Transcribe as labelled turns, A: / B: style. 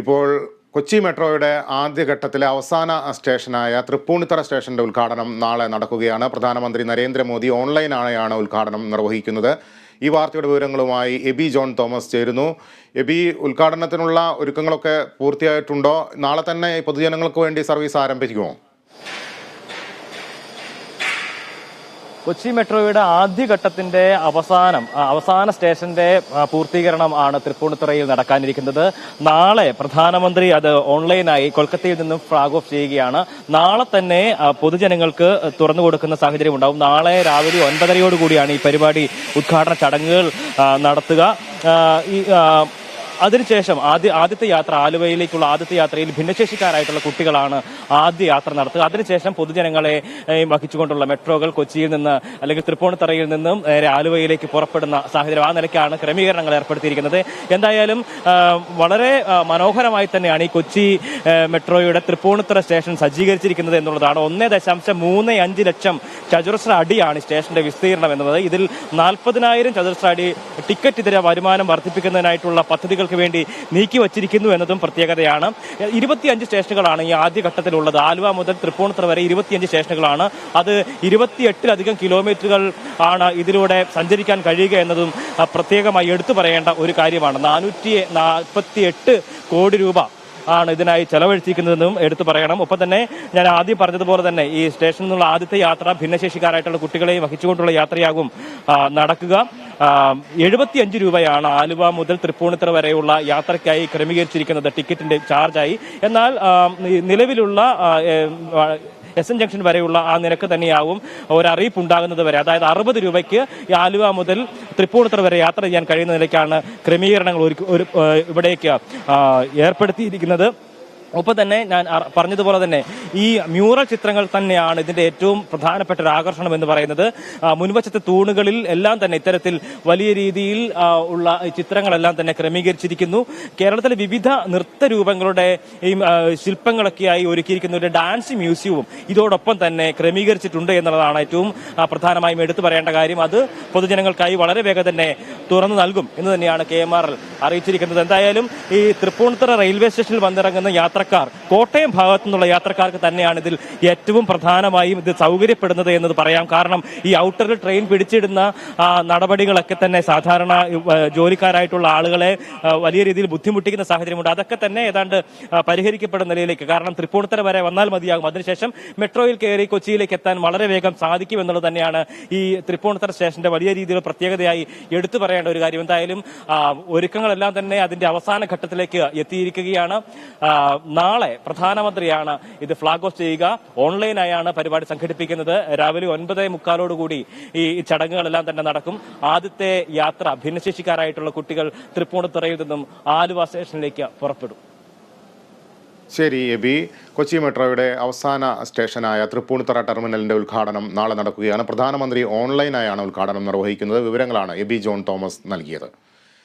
A: ഇപ്പോൾ കൊച്ചി മെട്രോയുടെ ആദ്യഘട്ടത്തിലെ അവസാന സ്റ്റേഷനായ തൃപ്പൂണിത്തറ സ്റ്റേഷന്റെ ഉദ്ഘാടനം നാളെ നടക്കുകയാണ്. പ്രധാനമന്ത്രി നരേന്ദ്രമോദി ഓൺലൈനായാണ് ഉദ്ഘാടനം നിർവഹിക്കുന്നത്. ഈ വാർത്തയുടെ വിവരങ്ങളുമായി എബി ജോൺ തോമസ് ചേരുന്നു. എബി ഉദ്ഘാടനത്തിനുള്ള ഒരുക്കങ്ങളൊക്കെ പൂർത്തിയായിട്ടുണ്ടോ? നാളെ തന്നെ പൊതുജനങ്ങൾക്ക് വേണ്ടി സർവീസ് ആരംഭിക്കുമോ?
B: കൊച്ചി മെട്രോയുടെ ആദ്യഘട്ടത്തിന്റെ അവസാനം അവസാന സ്റ്റേഷന്റെ പൂർത്തീകരണം ആണ് തൃപ്പൂണിത്തുറയിൽ നടക്കാനിരിക്കുന്നത്. നാളെ പ്രധാനമന്ത്രി അത് ഓൺലൈനായി കൊൽക്കത്തയിൽ നിന്നും ഫ്ലാഗ് ഓഫ് ചെയ്യുകയാണ്. നാളെ തന്നെ പൊതുജനങ്ങൾക്ക് തുറന്നു കൊടുക്കുന്ന സാഹചര്യം ഉണ്ടാവും. നാളെ രാവിലെ ഒൻപതരയോടുകൂടിയാണ് ഈ പരിപാടി ഉദ്ഘാടന ചടങ്ങുകൾ നടത്തുക. ഈ അതിനുശേഷം ആദ്യ ആദ്യത്തെ യാത്ര ആലുവയിലേക്കുള്ള ആദ്യത്തെ യാത്രയിൽ ഭിന്നശേഷിക്കാരായിട്ടുള്ള കുട്ടികളാണ് ആദ്യ യാത്ര നടത്തുക. അതിനുശേഷം പൊതുജനങ്ങളെ വഹിച്ചുകൊണ്ടുള്ള മെട്രോകൾ കൊച്ചിയിൽ നിന്ന് അല്ലെങ്കിൽ തൃപ്പൂണിത്തറയിൽ നിന്നും നേരെ ആലുവയിലേക്ക് പുറപ്പെടുന്ന സാഹചര്യം ആ നിലയ്ക്കാണ് ക്രമീകരണങ്ങൾ ഏർപ്പെടുത്തിയിരിക്കുന്നത്. എന്തായാലും വളരെ മനോഹരമായി തന്നെയാണ് ഈ കൊച്ചി മെട്രോയുടെ തൃപ്പൂണിത്തറ സ്റ്റേഷൻ സജ്ജീകരിച്ചിരിക്കുന്നത് എന്നുള്ളതാണ്. ഒന്നേ ദശാംശം മൂന്ന് അഞ്ച് ലക്ഷം ചതുരശ്ര അടിയാണ് സ്റ്റേഷന്റെ വിസ്തീർണം എന്നത്. ഇതിൽ നാൽപ്പതിനായിരം ചതുരശ്ര അടി ടിക്കറ്റ് ഇതര വരുമാനം വർദ്ധിപ്പിക്കുന്നതിനായിട്ടുള്ള പദ്ധതികൾക്ക് വേണ്ടി നീക്കി വച്ചിരിക്കുന്നു എന്നതും പ്രത്യേകതയാണ്. ഇരുപത്തിയഞ്ച് സ്റ്റേഷനുകളാണ് ഈ ആദ്യഘട്ടത്തിലുള്ളത് ആലുവ മുതൽ തൃപ്പൂണിത്തുറ വരെ ഇരുപത്തിയഞ്ച് സ്റ്റേഷനുകളാണ്. അത് ഇരുപത്തിയെട്ടിലധികം കിലോമീറ്ററുകൾ ആണ് ഇതിലൂടെ സഞ്ചരിക്കാൻ കഴിയുക എന്നതും പ്രത്യേകമായി എടുത്തു പറയേണ്ട ഒരു കാര്യമാണ്. നാനൂറ്റി നാൽപ്പത്തി എട്ട് കോടി രൂപ ആണ് ഇതിനായി ചെലവഴിച്ചിരിക്കുന്നതെന്നും എടുത്തു പറയണം. ഒപ്പം തന്നെ ഞാൻ ആദ്യം പറഞ്ഞതുപോലെ തന്നെ ഈ സ്റ്റേഷനിൽ നിന്നുള്ള ആദ്യത്തെ യാത്ര ഭിന്നശേഷിക്കാരായിട്ടുള്ള കുട്ടികളെയും വഹിച്ചുകൊണ്ടുള്ള യാത്രയാകും നടക്കുക. എഴുപത്തിയഞ്ച് രൂപയാണ് ആലുവ മുതൽ തൃപ്പൂണിത്തുറ വരെയുള്ള യാത്രയ്ക്കായി ക്രമീകരിച്ചിരിക്കുന്നത് ടിക്കറ്റിന്റെ ചാർജായി. എന്നാൽ നിലവിലുള്ള എസ് എൻ ജംഗ്ഷൻ വരെയുള്ള ആ നിരക്ക് തന്നെയാവും ഒരറിയിപ്പ് ഉണ്ടാകുന്നത് വരെ. അതായത് അറുപത് രൂപയ്ക്ക് ആലുവ മുതൽ തൃപ്പൂണിത്തുറ വരെ യാത്ര ചെയ്യാൻ കഴിയുന്ന നിലയ്ക്കാണ് ക്രമീകരണങ്ങൾ ഒരു ഇവിടേക്ക് ഏർപ്പെടുത്തിയിരിക്കുന്നത്. ഒപ്പം തന്നെ ഞാൻ പറഞ്ഞതുപോലെ തന്നെ ഈ മ്യൂറൽ ചിത്രങ്ങൾ തന്നെയാണ് ഇതിന്റെ ഏറ്റവും പ്രധാനപ്പെട്ട ഒരു ആകർഷണം എന്ന് പറയുന്നത്. മുൻവശത്തെ തൂണുകളിൽ എല്ലാം തന്നെ ഇത്തരത്തിൽ വലിയ രീതിയിൽ ഉള്ള ചിത്രങ്ങളെല്ലാം തന്നെ ക്രമീകരിച്ചിരിക്കുന്നു. കേരളത്തിലെ വിവിധ നൃത്തരൂപങ്ങളുടെ ഈ ആ, ശില്പങ്ങളൊക്കെയായി ഒരുക്കിയിരിക്കുന്ന ഒരു ഡാൻസ് മ്യൂസിയവും ഇതോടൊപ്പം തന്നെ ക്രമീകരിച്ചിട്ടുണ്ട് എന്നുള്ളതാണ് ഏറ്റവും പ്രധാനമായും എടുത്തു പറയേണ്ട കാര്യം. അത് പൊതുജനങ്ങൾക്കായി വളരെ വേഗം തന്നെ തുറന്നു നൽകും എന്ന് തന്നെയാണ് കെ എം ആർ അറിയിച്ചിരിക്കുന്നത്. എന്തായാലും ഈ തൃപ്പൂണിത്തുറ റെയിൽവേ സ്റ്റേഷനിൽ വന്നിറങ്ങുന്ന യാത്രക്കാർ കോട്ടയം ഭാഗത്തു നിന്നുള്ള യാത്രക്കാർക്ക് തന്നെയാണ് ഇതിൽ ഏറ്റവും പ്രധാനമായും ഇത് സൗകര്യപ്പെടുന്നത് എന്നത് പറയാം. കാരണം ഈ ഔട്ടറിൽ ട്രെയിൻ പിടിച്ചിടുന്ന നടപടികളൊക്കെ തന്നെ സാധാരണ ജോലിക്കാരായിട്ടുള്ള ആളുകളെ വലിയ രീതിയിൽ ബുദ്ധിമുട്ടിക്കുന്ന സാഹചര്യമുണ്ട്. അതൊക്കെ തന്നെ ഏതാണ്ട് പരിഹരിക്കപ്പെടുന്ന നിലയിലേക്ക്. കാരണം തൃപ്പൂണിത്തുറ വരെ വന്നാൽ മതിയാകും. അതിനുശേഷം മെട്രോയിൽ കയറി കൊച്ചിയിലേക്ക് എത്താൻ വളരെ വേഗം സാധിക്കും എന്നുള്ളത് തന്നെയാണ് ഈ തൃപ്പൂണിത്തുറ സ്റ്റേഷന്റെ വലിയ രീതിയിൽ പ്രത്യേകതയായി എടുത്തു പറയേണ്ട ഒരു കാര്യം. എന്തായാലും ഒരുക്കങ്ങളെല്ലാം തന്നെ അതിന്റെ അവസാന ഘട്ടത്തിലേക്ക് എത്തിയിരിക്കുകയാണ്. നാളെ പ്രധാനമന്ത്രിയാണ് ഇത് ഫ്ളാഗ് ഓഫ് ചെയ്യുക. ഓൺലൈനായാണ് പരിപാടി സംഘടിപ്പിക്കുന്നത്. രാവിലെ ഒൻപത് മുക്കാലോടുകൂടി ഈ ചടങ്ങുകളെല്ലാം തന്നെ നടക്കും. ആദ്യത്തെ യാത്ര ഭിന്നശേഷിക്കാരായിട്ടുള്ള കുട്ടികൾ തൃപ്പൂണിത്തുറയിൽ നിന്നും ആലുവ സ്റ്റേഷനിലേക്ക് പുറപ്പെടും.
A: ശരി എബി. കൊച്ചി മെട്രോയുടെ അവസാന സ്റ്റേഷനായ തൃപ്പൂണിത്തറ ടെർമിനലിന്റെ ഉദ്ഘാടനം നാളെ നടക്കുകയാണ്. പ്രധാനമന്ത്രി ഓൺലൈനായാണ് ഉദ്ഘാടനം നിർവഹിക്കുന്നത്. വിവരങ്ങളാണ് എബി ജോൺ തോമസ് നൽകിയത്.